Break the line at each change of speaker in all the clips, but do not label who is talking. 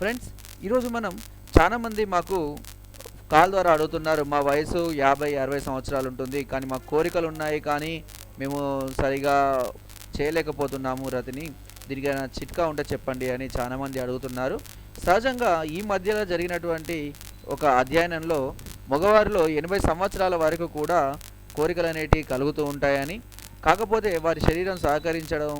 Friends ఈరోజు మనం చాలామంది మాకు కాల్ ద్వారా అడుగుతున్నారు మా వయసు యాభై అరవై సంవత్సరాలు ఉంటుంది కానీ మా కోరికలు ఉన్నాయి కానీ మేము సరిగా చేయలేకపోతున్నాము రతిని. దీనికి ఏమైనా చిట్కా ఉంటే చెప్పండి అని చాలామంది అడుగుతున్నారు. సహజంగా ఈ మధ్యలో జరిగినటువంటి ఒక అధ్యయనంలో మగవారిలో ఎనభై సంవత్సరాల వరకు కూడా కోరికలు అనేటివి కలుగుతూ ఉంటాయని. కాకపోతే వారి శరీరం సహకరించడం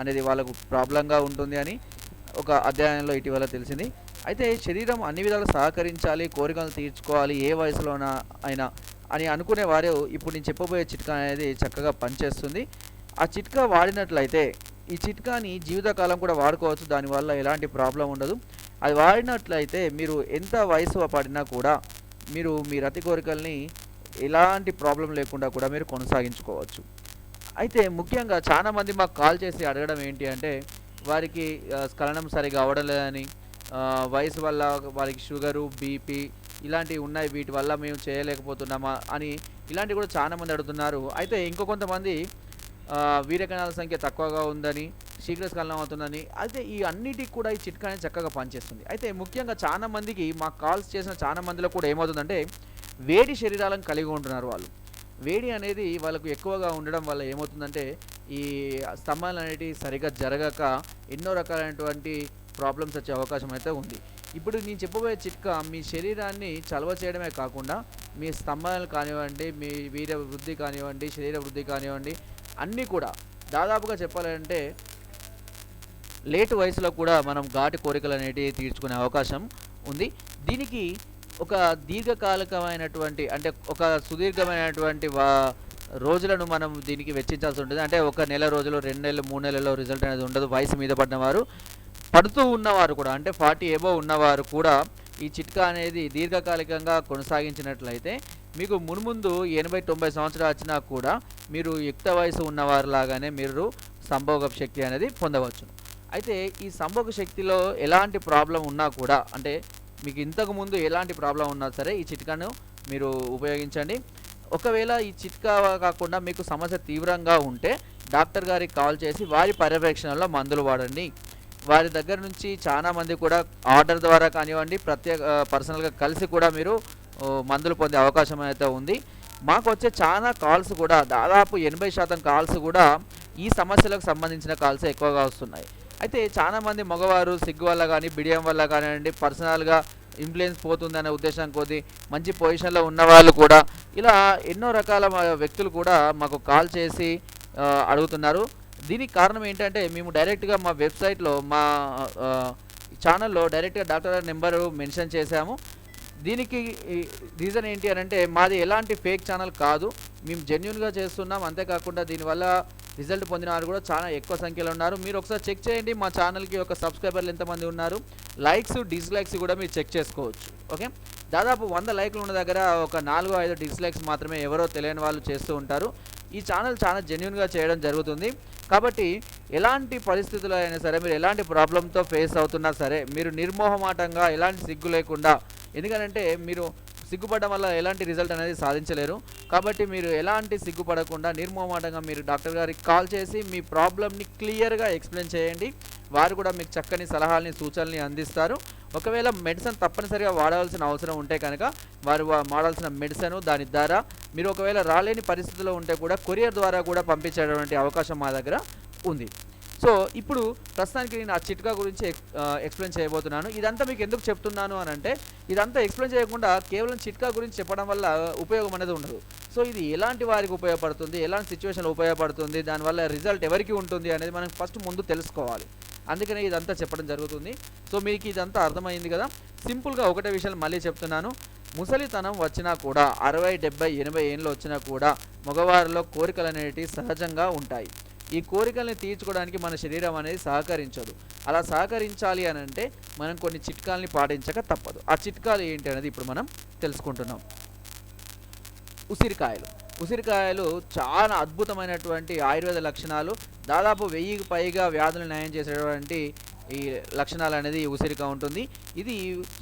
అనేది వాళ్ళకు ప్రాబ్లంగా ఉంటుంది అని. ఒక అధ్యయనంలో ఇటీవల తెలిసింది. అయితే శరీరం అన్ని విధాలు సహకరించాలి కోరికలు తీర్చుకోవాలి ఏ వయసులోనా అయినా అని అనుకునే వారు ఇప్పుడు నేను చెప్పబోయే చిట్కా అనేది చక్కగా పనిచేస్తుంది. ఆ చిట్కా వాడినట్లయితే ఈ చిట్కాని జీవితకాలం కూడా వాడుకోవచ్చు. దానివల్ల ఎలాంటి ప్రాబ్లం ఉండదు. అది వాడినట్లయితే మీరు ఎంత వయసు పడినా కూడా మీరు మీ రతి కోరికల్ని ఎలాంటి ప్రాబ్లం లేకుండా కూడా మీరు కొనసాగించుకోవచ్చు. అయితే ముఖ్యంగా చాలామంది మాకు కాల్ చేసి అడగడం ఏంటి అంటే వారికి స్ఖలనం సరిగా అవ్వడం లేదని వయసు వల్ల వారికి షుగరు బీపీ ఇలాంటివి ఉన్నాయి. వీటి వల్ల మేము చేయలేకపోతున్నామా అని ఇలాంటివి కూడా చాలామంది అడుగుతున్నారు. అయితే ఇంకో కొంతమంది వీరకణాల సంఖ్య తక్కువగా ఉందని శీఘ్ర స్ఖలనం అవుతుందని అయితే ఈ అన్నిటికి కూడా ఈ చిట్కా చక్కగా పనిచేస్తుంది. అయితే ముఖ్యంగా చాలా మందికి మా కాల్స్ చేసిన చాలా మందిలో కూడా ఏమవుతుందంటే వేడి శరీరాలను కలిగి ఉంటున్నారు వాళ్ళు. వేడి అనేది వాళ్ళకు ఎక్కువగా ఉండడం వల్ల ఏమవుతుందంటే ఈ స్తంభాలు అనేటివి సరిగా జరగక ఎన్నో రకాలైనటువంటి ప్రాబ్లమ్స్ వచ్చే అవకాశం అయితే ఉంది. ఇప్పుడు నేను చెప్పబోయే చిట్కా మీ శరీరాన్ని చలవ చేయడమే కాకుండా మీ స్తంభాలు కానివ్వండి మీ వీర వృద్ధి కానివ్వండి శరీర వృద్ధి కానివ్వండి అన్నీ కూడా దాదాపుగా చెప్పాలంటే లేటు వయసులో కూడా మనం ఘాటి కోరికలు అనేటివి తీర్చుకునే అవకాశం ఉంది. దీనికి ఒక దీర్ఘకాలికమైనటువంటి అంటే ఒక సుదీర్ఘమైనటువంటి వా రోజులను మనం దీనికి వెచ్చించాల్సి ఉంటుంది. అంటే ఒక నెల రోజులు రెండు నెలలు మూడు నెలల్లో రిజల్ట్ అనేది ఉండదు. వయసు మీద పడినవారు పడుతూ ఉన్నవారు కూడా అంటే ఫార్టీ ఏబో ఉన్నవారు కూడా ఈ చిట్కా అనేది దీర్ఘకాలికంగా కొనసాగించినట్లయితే మీకు మున్ముందు ఎనభై తొంభై సంవత్సరాలు వచ్చినా కూడా మీరు యుక్త వయసు ఉన్నవారు లాగానే మీరు సంభోగ శక్తి అనేది పొందవచ్చు. అయితే ఈ సంభోగ శక్తిలో ఎలాంటి ప్రాబ్లం ఉన్నా కూడా అంటే మీకు ఇంతకు ముందు ఎలాంటి ప్రాబ్లం ఉన్నా సరే ఈ చిట్కాను మీరు ఉపయోగించండి. ఒకవేళ ఈ చిట్కా కాకుండా మీకు సమస్య తీవ్రంగా ఉంటే డాక్టర్ గారికి కాల్ చేసి వారి పర్యవేక్షణలో మందులు వాడండి. వారి దగ్గర నుంచి చాలా మంది కూడా ఆర్డర్ ద్వారా కానివ్వండి ప్రత్యేక పర్సనల్గా కలిసి కూడా మీరు మందులు పొందే అవకాశం అయితే ఉంది. మాకు వచ్చే చాలా కాల్స్ కూడా దాదాపు ఎనభై శాతం కాల్స్ కూడా ఈ సమస్యలకు సంబంధించిన కాల్స్ ఎక్కువగా వస్తున్నాయి. అయితే చాలా మంది మగవారు సిగ్గు వల్ల కానీ బిడియం వల్ల కానివ్వండి పర్సనల్గా ఇన్ఫ్లుయెన్స్ పోతుందనే ఉద్దేశం కొద్దీ మంచి పొజిషన్లో ఉన్న వాళ్ళు కూడా ఇలా ఎన్నో రకాల వ్యక్తులు కూడా మాకు కాల్ చేసి అడుగుతున్నారు. దీనికి కారణం ఏంటంటే మేము డైరెక్ట్గా మా వెబ్సైట్లో మా ఛానల్లో డైరెక్ట్గా డాక్టర్ గారి నెంబరు మెన్షన్ చేశాము. దీనికి రీజన్ ఏంటి అని అంటే మాది ఎలాంటి ఫేక్ ఛానల్ కాదు. మేము జెన్యున్గా చేస్తున్నాం. అంతేకాకుండా దీనివల్ల రిజల్ట్ పొందిన వారు కూడా చాలా ఎక్కువ సంఖ్యలో ఉన్నారు. మీరు ఒకసారి చెక్ చేయండి. మా ఛానల్కి ఒక సబ్స్క్రైబర్లు ఎంతమంది ఉన్నారు. లైక్స్ డిస్లైక్స్ కూడా మీరు చెక్ చేసుకోవచ్చు. ఓకే? దాదాపు వంద లైక్లు ఉన్న దగ్గర ఒక నాలుగు ఐదు డిస్లైక్స్ మాత్రమే ఎవరో తెలియని వాళ్ళు చేస్తూ ఉంటారు. ఈ ఛానల్ చాలా జెన్యున్గా చేయడం జరుగుతుంది. కాబట్టి ఎలాంటి పరిస్థితుల్లో అయినా సరే మీరు ఎలాంటి ప్రాబ్లంతో ఫేస్ అవుతున్నా సరే మీరు నిర్మోహమాటంగా ఎలాంటి సిగ్గు లేకుండా ఎందుకంటే మీరు సిగ్గుపడడం వల్ల ఎలాంటి రిజల్ట్ అనేది సాధించలేరు. కాబట్టి మీరు ఎలాంటి సిగ్గుపడకుండా నిర్మోహమాటంగా మీరు డాక్టర్ గారికి కాల్ చేసి మీ ప్రాబ్లమ్ని క్లియర్గా ఎక్స్ప్లెయిన్ చేయండి. వారు కూడా మీకు చక్కని సలహాలని సూచనల్ని అందిస్తారు. ఒకవేళ మెడిసిన్ తప్పనిసరిగా వాడవలసిన అవసరం ఉంటే కనుక వారు వాడాల్సిన మెడిసిన్ దాని ద్వారా మీరు ఒకవేళ రాలేని పరిస్థితిలో ఉంటే కూడా కొరియర్ ద్వారా కూడా పంపించేటువంటి అవకాశం మా దగ్గర ఉంది. సో ఇప్పుడు ప్రస్తుతానికి నేను ఆ చిట్కా గురించి ఎక్స్ప్లెయిన్ చేయబోతున్నాను. ఇదంతా మీకు ఎందుకు చెప్తున్నాను అని అంటే ఇదంతా ఎక్స్ప్లెయిన్ చేయకుండా కేవలం చిట్కా గురించి చెప్పడం వల్ల ఉపయోగం అనేది ఉండదు. సో ఇది ఎలాంటి వారికి ఉపయోగపడుతుంది? ఎలాంటి సిచ్యువేషన్లో ఉపయోగపడుతుంది? దానివల్ల రిజల్ట్ ఎవరికి ఉంటుంది అనేది మనం ఫస్ట్ ముందు తెలుసుకోవాలి. అందుకనే ఇదంతా చెప్పడం జరుగుతుంది. సో మీకు ఇదంతా అర్థమైంది కదా? సింపుల్గా ఒకటే విషయాలు మళ్ళీ చెప్తున్నాను. ముసలితనం వచ్చినా కూడా అరవై డెబ్బై ఎనభై ఏళ్ళు వచ్చినా కూడా మగవారిలో కోరికలు అనేటివి సహజంగా ఉంటాయి. ఈ కోరికల్ని తీర్చుకోవడానికి మన శరీరం అనేది సహకరించదు. అలా సహకరించాలి అని అంటే మనం కొన్ని చిట్కాలని పాటించక తప్పదు. ఆ చిట్కాలు ఏంటి అనేది ఇప్పుడు మనం తెలుసుకుంటున్నాం. ఉసిరికాయలు. ఉసిరికాయలు చాలా అద్భుతమైనటువంటి ఆయుర్వేద లక్షణాలు. దాదాపు వెయ్యికి పైగా వ్యాధులు నయం చేసేటువంటి ఈ లక్షణాలు అనేది ఉసిరిక ఉంటుంది. ఇది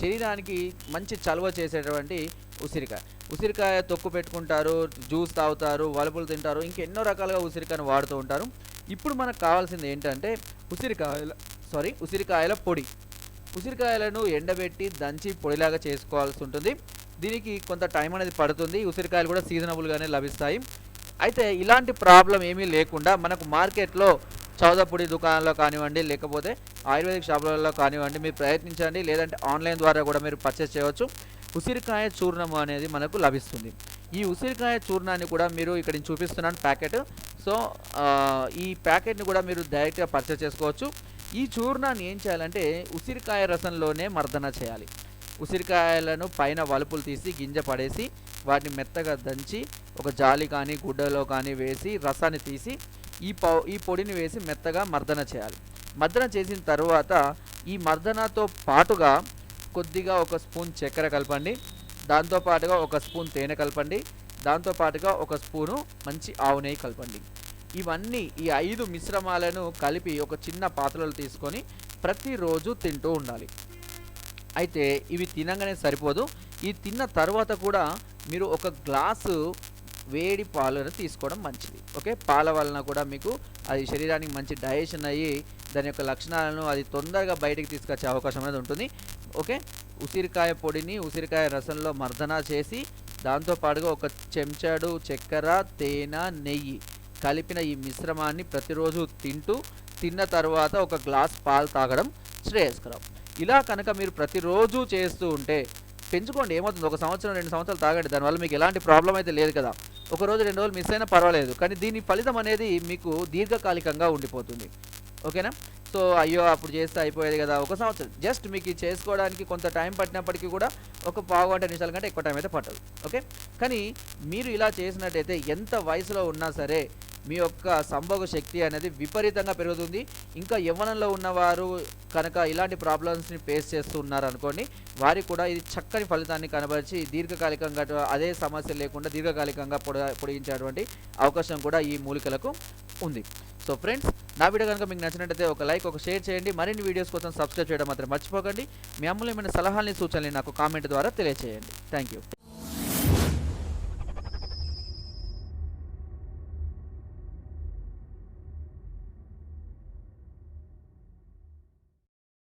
శరీరానికి మంచి చలువ చేసేటువంటి ఉసిరికాయ ఉసిరికాయ తొక్కు పెట్టుకుంటారు జ్యూస్ తాగుతారు వలుపులు తింటారు ఇంకెన్నో రకాలుగా ఉసిరికాయను వాడుతూ ఉంటారు. ఇప్పుడు మనకు కావాల్సింది ఏంటంటే ఉసిరికాయల సారీ ఉసిరికాయల పొడి. ఉసిరికాయలను ఎండబెట్టి దంచి పొడిలాగా చేసుకోవాల్సి ఉంటుంది. దీనికి కొంత టైం అనేది పడుతుంది. ఉసిరికాయలు కూడా సీజనబుల్గానే లభిస్తాయి. అయితే ఇలాంటి ప్రాబ్లం ఏమీ లేకుండా మనకు మార్కెట్లో చౌదపొడి దుకాణంలో కానివ్వండి లేకపోతే ఆయుర్వేదిక్ షాపులలో కానివ్వండి మీరు ప్రయత్నించండి. లేదంటే ఆన్లైన్ ద్వారా కూడా మీరు పర్చేస్ చేయవచ్చు. ఉసిరికాయ చూర్ణం అనేది మనకు లభిస్తుంది. ఈ ఉసిరికాయ చూర్ణాన్ని కూడా మీరు ఇక్కడ నేను చూపిస్తున్నాను ప్యాకెట్. సో ఈ ప్యాకెట్ని కూడా మీరు డైరెక్ట్గా పర్చేస్ చేసుకోవచ్చు. ఈ చూర్ణాన్ని ఏం చేయాలంటే ఉసిరికాయ రసంలోనే మర్దన చేయాలి. ఉసిరికాయలను పైన వలుపులు తీసి గింజ పడేసి వాటిని మెత్తగా దంచి ఒక జాలి కానీ గుడ్డలో కానీ వేసి రసాన్ని తీసి ఈ పౌ ఈ పొడిని వేసి మెత్తగా మర్దన చేయాలి. మర్దన చేసిన తర్వాత ఈ మర్దనతో పాటుగా కొద్దిగా ఒక స్పూన్ చక్కెర కలపండి. దాంతోపాటుగా ఒక స్పూన్ తేనె కలపండి. దాంతోపాటుగా ఒక స్పూను మంచి ఆవు నెయ్యి కలపండి. ఇవన్నీ ఈ ఐదు మిశ్రమాలను కలిపి ఒక చిన్న పాత్రలో తీసుకొని ప్రతిరోజు తింటూ ఉండాలి. అయితే ఇవి తినగానే సరిపోదు. ఈ తిన్న తర్వాత కూడా మీరు ఒక గ్లాసు వేడి పాలను తీసుకోవడం మంచిది. ఓకే? పాల వలన కూడా మీకు అది శరీరానికి మంచి డైజెషన్ అయ్యి దాని యొక్క లక్షణాలను అది తొందరగా బయటికి తీసుకొచ్చే అవకాశం అనేది ఉంటుంది. ఓకే? ఉసిరికాయ పొడిని ఉసిరికాయ రసంలో మర్దన చేసి దాంతో పాటుగా ఒక చెంచాడు చక్కెర తేనె నెయ్యి కలిపిన ఈ మిశ్రమాన్ని ప్రతిరోజు తింటూ తిన్న తర్వాత ఒక గ్లాస్ పాలు తాగడం శ్రేయస్కరం. ఇలా కనుక మీరు ప్రతిరోజు చేస్తూ ఉంటే పెంచుకోండి. ఏమవుతుంది? ఒక సంవత్సరం రెండు సంవత్సరాలు తాగండి. దానివల్ల మీకు ఎలాంటి ప్రాబ్లం అయితే లేదు కదా. ఒక రోజు రెండు రోజులు మిస్ అయినా పర్వాలేదు. కానీ దీని ఫలితం అనేది మీకు దీర్ఘకాలికంగా ఉండిపోతుంది. ఓకేనా? సో అయ్యో అప్పుడు చేస్తే అయిపోయేది కదా. ఒక సంవత్సరం. జస్ట్ మీకు చేసుకోవడానికి కొంత టైం పట్టినప్పటికీ కూడా ఒక పావు గంట నిమిషాల కంటే ఎక్కువ టైం అయితే పట్టదు. ఓకే? కానీ మీరు ఇలా చేసినట్టయితే ఎంత వయసులో ఉన్నా సరే మీ యొక్క సంభోగ శక్తి అనేది విపరీతంగా పెరుగుతుంది. ఇంకా యవ్వనంలో ఉన్నవారు కనుక ఇలాంటి ప్రాబ్లమ్స్ని ఫేస్ చేస్తూ ఉన్నారు అనుకోండి వారికి కూడా ఇది చక్కని ఫలితాన్ని కనబరిచి దీర్ఘకాలికంగా అదే సమస్య లేకుండా దీర్ఘకాలికంగా పొడ పొడిగించేటువంటి అవకాశం కూడా ఈ మూలికలకు ఉంది. సో ఫ్రెండ్స్ నా వీడియో కనుక మీకు నచ్చినట్టయితే ఒక లైక్ ఒక షేర్ చేయండి. మరిన్ని వీడియోస్ కోసం సబ్స్క్రైబ్ చేయడం మాత్రం మర్చిపోకండి. మీ అమూల్యమైన సలహాలని సూచనలు నాకు కామెంట్ ద్వారా తెలియజేయండి థ్యాంక్ యూ